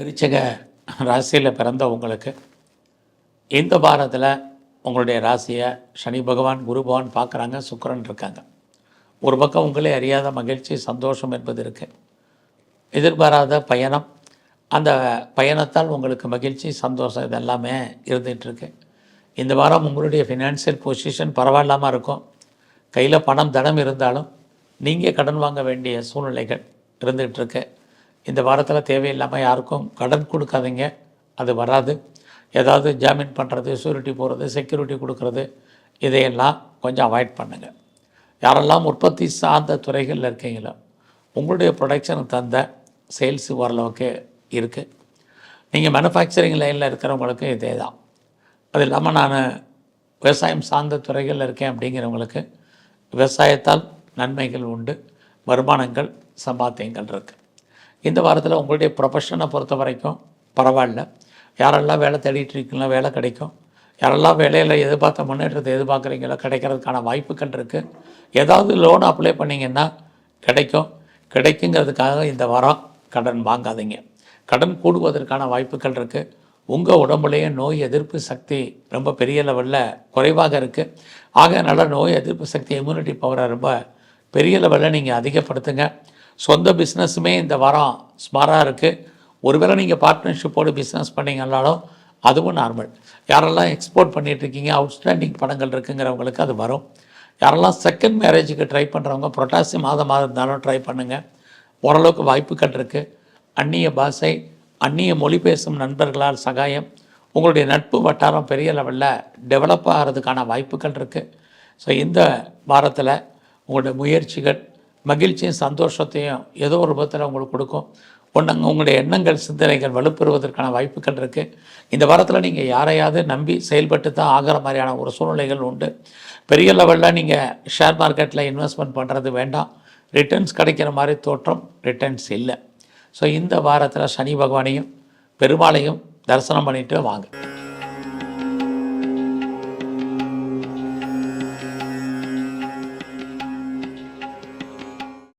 விருச்சக ராசியில் பிறந்த உங்களுக்கு இந்த வாரத்தில் உங்களுடைய ராசியை சனி பகவான் குரு பகவான் பார்க்குறாங்க சுக்கரன் இருக்காங்க. ஒரு பக்கம் உங்களே அறியாத மகிழ்ச்சி சந்தோஷம் என்பது இருக்குது எதிர்பாராத பயணம் அந்த பயணத்தால் உங்களுக்கு மகிழ்ச்சி சந்தோஷம் இது எல்லாமே இருந்துகிட்ருக்கு இந்த வாரம் உங்களுடைய ஃபினான்ஷியல் பொசிஷன் பரவாயில்லாமல் இருக்கும். கையில் பணம் தனம் இருந்தாலும் நீங்கள் கடன் வாங்க வேண்டிய சூழ்நிலைகள் இருந்துகிட்ருக்கு இந்த வாரத்தில் தேவையில்லாமல் யாருக்கும் கடன் கொடுக்காதீங்க. அது வராது. ஏதாவது ஜாமீன் பண்ணுறது ஷூரிட்டி போகிறது செக்யூரிட்டி கொடுக்கறது இதையெல்லாம் கொஞ்சம் அவாய்ட் பண்ணுங்கள் யாரெல்லாம் உற்பத்தி சார்ந்த துறைகளில் இருக்கீங்களோ உங்களுடைய ப்ரொடக்ஷனுக்கு தந்த சேல்ஸ் ஓரளவுக்கு இருக்குது நீங்கள் மேனுஃபேக்சரிங் லைனில் இருக்கிறவங்களுக்கு இதே தான் அது இல்லாமல் நான் விவசாயம் சார்ந்த துறைகளில் இருக்கேன் அப்படிங்கிறவங்களுக்கு விவசாயத்தால் நன்மைகள் உண்டு வருமானங்கள் சம்பாத்தியங்கள் இருக்குது இந்த வாரத்தில் உங்களுடைய ப்ரொஃபஷனை பொறுத்த வரைக்கும் பரவாயில்ல. யாரெல்லாம் வேலை தேடிட்டு இருக்கீங்களோ வேலை கிடைக்கும். யாரெல்லாம் வேலையில் எதிர்பார்த்த முன்னேற்றத்தை எதிர்பார்க்குறீங்களோ கிடைக்கிறதுக்கான வாய்ப்புகள் இருக்குது ஏதாவது லோன் அப்ளை பண்ணிங்கன்னா கிடைக்கும். கிடைக்குங்கிறதுக்காக இந்த வாரம் கடன் வாங்காதீங்க. கடன் கூடுவதற்கான வாய்ப்புகள் இருக்குது உங்கள் உடம்புலேயே நோய் எதிர்ப்பு சக்தி ரொம்ப பெரிய லெவலில் குறைவாக இருக்குது ஆக நல்ல நோய் எதிர்ப்பு சக்தி இம்யூனிட்டி பவரை ரொம்ப பெரிய லெவலில் நீங்கள் அதிகப்படுத்துங்க. சொந்த பிஸ்னஸுமே இந்த வாரம் ஸ்மாராக இருக்குது ஒருவேளை நீங்கள் பார்ட்னர்ஷிப்போடு பிஸ்னஸ் பண்ணிங்கனாலும் அதுவும் நார்மல் யாரெல்லாம் எக்ஸ்போர்ட் பண்ணிகிட்ருக்கீங்க இருக்கீங்க அவுட்ஸ்டாண்டிங் படங்கள் இருக்குங்கிறவங்களுக்கு அது வரும். யாரெல்லாம் செகண்ட் மேரேஜுக்கு ட்ரை பண்ணுறவங்க புரட்டாசி மாதம் மாதம் இருந்தாலும் ட்ரை பண்ணுங்கள் ஓரளவுக்கு வாய்ப்புகள் இருக்குது அந்நிய பாஷை அந்நிய மொழி பேசும் நண்பர்களால் சகாயம். உங்களுடைய நட்பு வட்டாரம் பெரிய லெவலில் டெவலப் ஆகிறதுக்கான வாய்ப்புகள் இருக்குது ஸோ இந்த வாரத்தில் உங்களுடைய முயற்சிகள் மகிழ்ச்சியும் சந்தோஷத்தையும் ஏதோ ஒரு விதத்தில் உங்களுக்கு கொடுக்கும். ஒன்று உங்களுடைய எண்ணங்கள் சிந்தனைகள் வலுப்பெறுவதற்கான வாய்ப்புகள் இருக்குது இந்த வாரத்தில் நீங்கள் யாரையாவது நம்பி செயல்பட்டு தான் ஆகிற மாதிரியான ஒரு சூழ்நிலைகள் உண்டு. பெரிய லெவலில் நீங்கள் ஷேர் மார்க்கெட்டில் இன்வெஸ்ட்மெண்ட் பண்ணுறது வேண்டாம். ரிட்டர்ன்ஸ் கிடைக்கிற மாதிரி தோற்றம் ரிட்டர்ன்ஸ் இல்லை. ஸோ இந்த வாரத்தில் சனி பகவானையும் பெருமாளையும் தரிசனம் பண்ணிட்டு வாங்க.